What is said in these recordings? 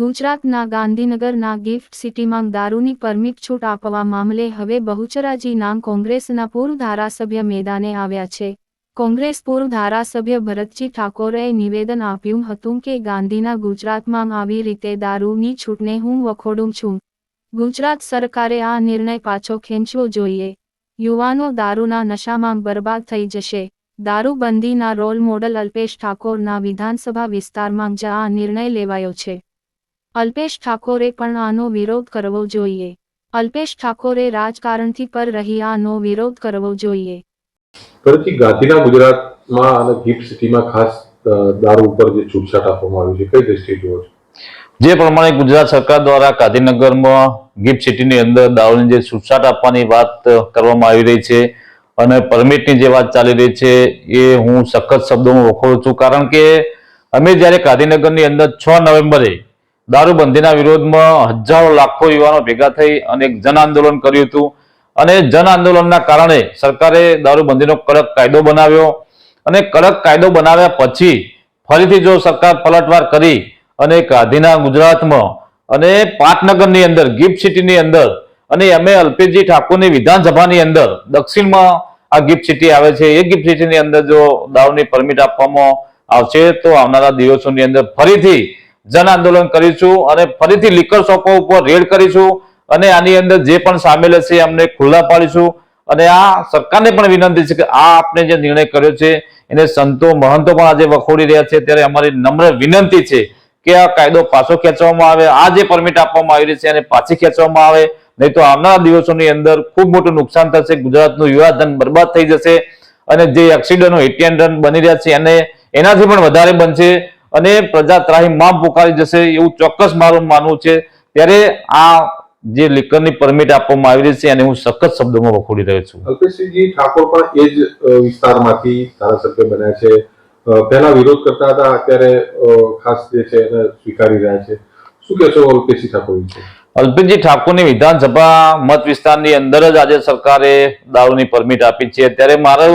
ગુજરાતના ગાંધીનગરના ગિફ્ટ સિટીમાં દારૂની પરમિટ છૂટ આપવા મામલે હવે બહુચરાજી નામ કોંગ્રેસના પૂર્વ ધારાસભ્ય મેદાને આવ્યા છે. કોંગ્રેસ પૂર્વ ધારાસભ્ય ભરતજી ઠાકોરે નિવેદન આપ્યું હતું કે ગાંધીના ગુજરાતમાં આવી રીતે દારૂની છૂટને હું વખોડું છું. ગુજરાત સરકારે આ નિર્ણય પાછો ખેંચવો જોઈએ. યુવાનો દારૂના નશામાં બરબાદ થઈ જશે. દારૂબંધીના રોલ મોડલ અલ્પેશ ઠાકોરના વિધાનસભા વિસ્તારમાં જ આ નિર્ણય લેવાયો છે. અલ્પેશ ઠાકોરે પણ આનો વિરોધ કરવો જોઈએ. અલ્પેશ ઠાકોરે રાજકારણથી પર રહી આનો વિરોધ કરવો જોઈએ. પરંતુ ગાંધીના ગુજરાતમાં અને ગિફ્ટ સિટીમાં ખાસ દારૂ ઉપર જે છૂટછાટ આપવામાં આવી છે કઈ દ્રષ્ટિએ જુઓ છો? જે પ્રમાણે ગુજરાત સરકાર દ્વારા ગાંધીનગરમાં ગિફ્ટ સિટીની અંદર દારૂની જે છૂટછાટ આપવાની વાત કરવામાં આવી રહી છે અને પરમિટની જે વાત ચાલી રહી છે એ હું સખત શબ્દોમાં વખોડું છું. કારણ કે અમે જ્યારે ગાંધીનગરની અંદર છ નવેમ્બરે દારૂબંધીના વિરોધમાં હજારો લાખો યુવાનો ભેગા થઈ અને એક જન આંદોલન કર્યું હતું. અને જન આંદોલનના કારણે સરકારે દારૂબંધીનો કડક કાયદો બનાવ્યો અને કડક કાયદો બનાવ્યા પછી ફરીથી જો સરકાર પલટવાર કરી અને ગાંધીના ગુજરાતમાં અને પાટનગરની અંદર, ગિફ્ટ સિટીની અંદર અને અમે અલ્પેશજી ઠાકોરની વિધાનસભાની અંદર, દક્ષિણમાં આ ગિફ્ટ સિટી આવે છે, એ ગિફ્ટ સિટીની અંદર જો દારૂની પરમિટ આપવામાં આવશે તો આવનારા દિવસોની અંદર ફરીથી જન આંદોલન કરીશું અને ફરીથી લીકર શોપો ઉપર રેડ કરીશું અને આની અંદર જે પણ સામેલ હશે અમને ખુલ્લા પાડીશું. અને આ સરકારને પણ વિનંતી છે કે આ આપણે જે નિર્ણય કર્યો છે, એને સંતો મહંતો પણ આજે વખોડી રહ્યા છે, ત્યારે અમારી નમ્ર વિનંતી છે કે આ કાયદો પાછો ખેંચવામાં આવે, આ જે પરમિટ આપવામાં આવી રહી છે એને પાછી ખેંચવામાં આવે, નહીં તો આવનારા દિવસોની અંદર ખૂબ મોટું નુકસાન થશે, ગુજરાતનું યુવાધન બરબાદ થઈ જશે અને જે એક્સિડન્ટો એન્ડ રન બની રહ્યા છે એને એનાથી પણ વધારે બનશે. અને પ્રજા ત્રાહી મામ પુકારી જશે એવું ચોક્કસ મારું માનવું છે. ત્યારે આ જે લીકરની પરમિટ આપવામાં આવી રહી છે એને હું સખત શબ્દોમાં વખોડી રહ્યો છું. અલ્પેશજી ઠાકોર પણ એ જ વિસ્તારમાંથી ધારાસભ્ય બન્યા છે. પહેલા વિરોધ કરતા હતા અત્યારે ખાસ જે છે એને સ્વીકારી રહ્યા છે. શું કહેશો અલ્પેશજી ઠાકોર વિશે? અલ્પેશજી ઠાકોરની વિધાનસભા મત વિસ્તારની અંદર જ આજે સરકારે દારૂની પરમિટ આપી છે. ત્યારે મારો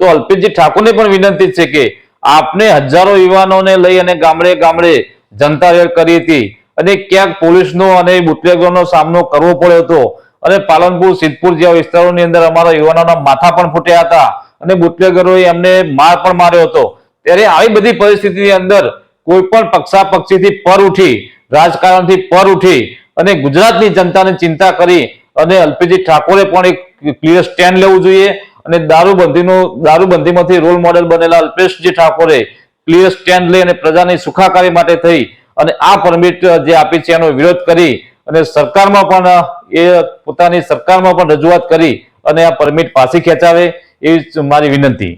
તો અલ્પેશજી ઠાકોરને પણ વિનંતી છે કે આપને હજારો યુવાનોને લઈ અને ગામડે ગામડે જનતા કરી હતી. અને ક્યાંક પોલીસનો અને બુટલેગરનો સામનો કરવો પડ્યો હતો. અને પાલનપુર, સિદ્ધપુર જેવા વિસ્તારોની અંદર અમારા યુવાનોના માથા પણ ફૂટ્યા હતા. અને બુટલેગરોએ એમને માર પણ માર્યો હતો. ત્યારે આવી બધી પરિસ્થિતિની અંદર કોઈ પણ પક્ષાપક્ષીથી પર ઉઠી, રાજકારણથી પર ઉઠી અને ગુજરાતની જનતાને ચિંતા કરી અને અલ્પેશજી ઠાકોરે પણ એક ક્લિયર સ્ટેન્ડ લેવું જોઈએ. અને દારૂબંધીનું દારૂબંધીમાંથી રોલ મોડેલ બનેલા અલ્પેશજી ઠાકોરે ક્લિયર સ્ટેન્ડ લઈ અને પ્રજાની સુખાકારી માટે થઈ અને આ પરમિટ જે આપી છે એનો વિરોધ કરી અને સરકારમાં પણ એ પોતાની સરકારમાં પણ રજૂઆત કરી અને આ પરમિટ પાછી ખેંચાવે એવી મારી વિનંતી.